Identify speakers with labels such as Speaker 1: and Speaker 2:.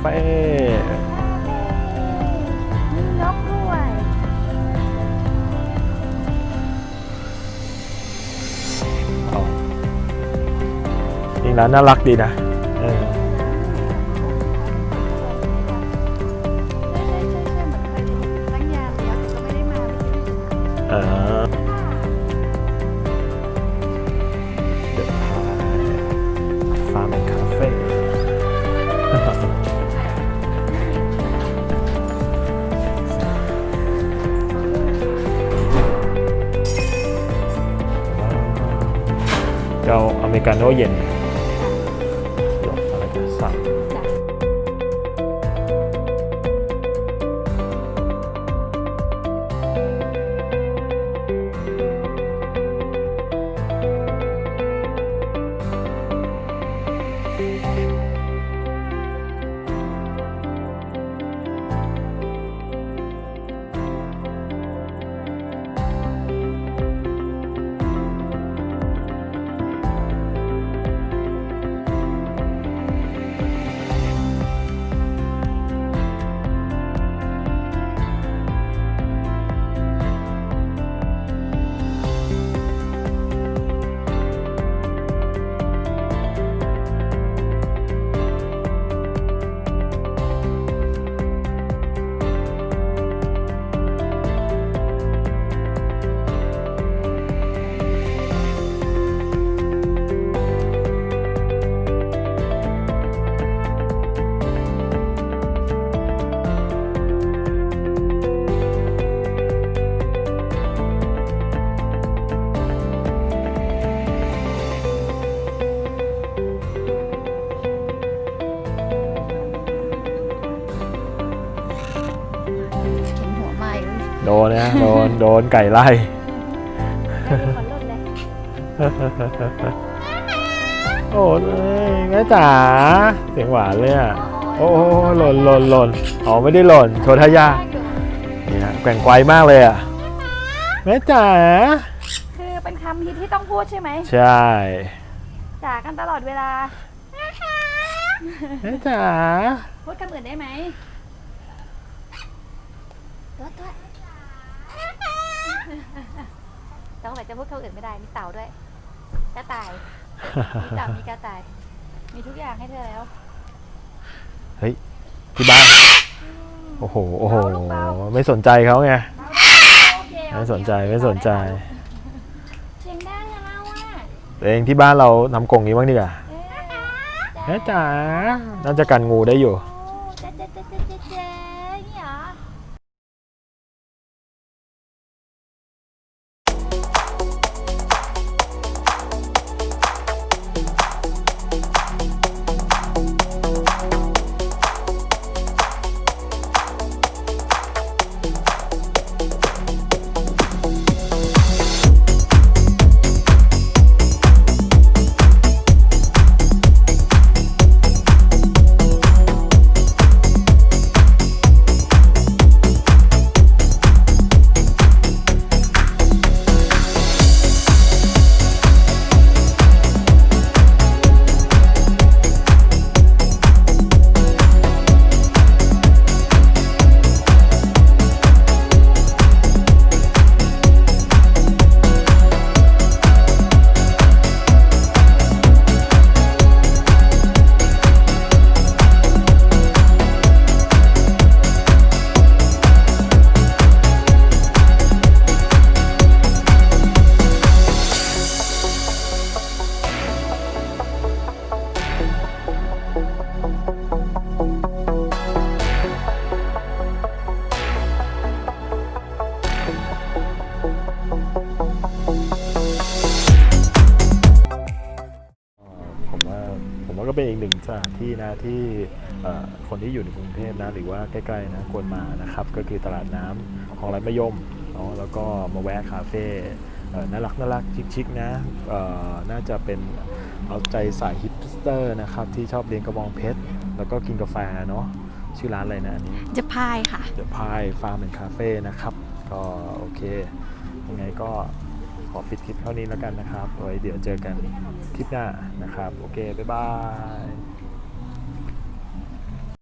Speaker 1: เฟ่
Speaker 2: มีนกด้วย
Speaker 1: อ๋อจริงแล้วน่ารักดีนะเออ
Speaker 2: เจ้า
Speaker 1: อเมริกาโน่เย็น โดนนะ โดน โดนไก่ไล่
Speaker 2: ขอลดเลย
Speaker 1: โอ้ยแม่จ๋า เสียงหวานเลยอะ โอ้โหหล่นหล่นหล่นอ๋อ ไม่ได้หล่น โชว์ทายา นี่ฮะแกว่งไกวมากเลยอะ แม่จ๋า
Speaker 2: คือเป็นคำฮิตที่ต้องพูดใช่ไหม
Speaker 1: ใช่
Speaker 2: ด่ากันตลอดเวลา
Speaker 1: แม่จ๋า
Speaker 2: พูดคำอื่นได้ไหมตัวตัวต้องไหน จะพูดคำอื่นไม่ได้ มีเต่าด้วย กระต่าย มีเต่ามีกระต่าย มีทุกอย่างให้เธอแล้ว
Speaker 1: เฮ้ยที่บ้าน โอ้โห โอ้โห
Speaker 2: เบาลูกเบา
Speaker 1: ไม่สนใจเขาไง
Speaker 2: โอเคโอเค
Speaker 1: ไม่สนใจ ไม่สนใจ
Speaker 2: เสียงดังอะเราอะ
Speaker 1: ตัวเองที่บ้านเราทำกรงนี้บ้างดีกว่า
Speaker 2: เอ๊ะ
Speaker 1: แม่จ๋าน่าจะกันงูได้อยู่ เป็นอีกหนึ่งสถานที่นะที่เอ่อคนที่อยู่ในกรุงเทพนะหรือว่าใกล้ๆนะควรมานะครับ ก็คือตลาดน้ำของไรมะยมเนาะแล้วก็มาแวะคาเฟ่เอ่อน่ารักน่ารักชิคๆนะเอ่อน่าจะเป็นเอาใจสายฮิปสเตอร์นะครับที่ชอบเลี้ยงกระบองเพชร แล้วก็กินกาแฟเนาะชื่อร้านอะไรนะอันนี้
Speaker 2: จะพายค่ะ
Speaker 1: The Pie Farm and Cafe นะครับ ก็โอเคยังไงก็ ขอปิดคลิปเท่านี้แล้วกันนะครับไว้เดี๋ยวเจอกันคลิปหน้านะครับ โอเค บ๊ายบาย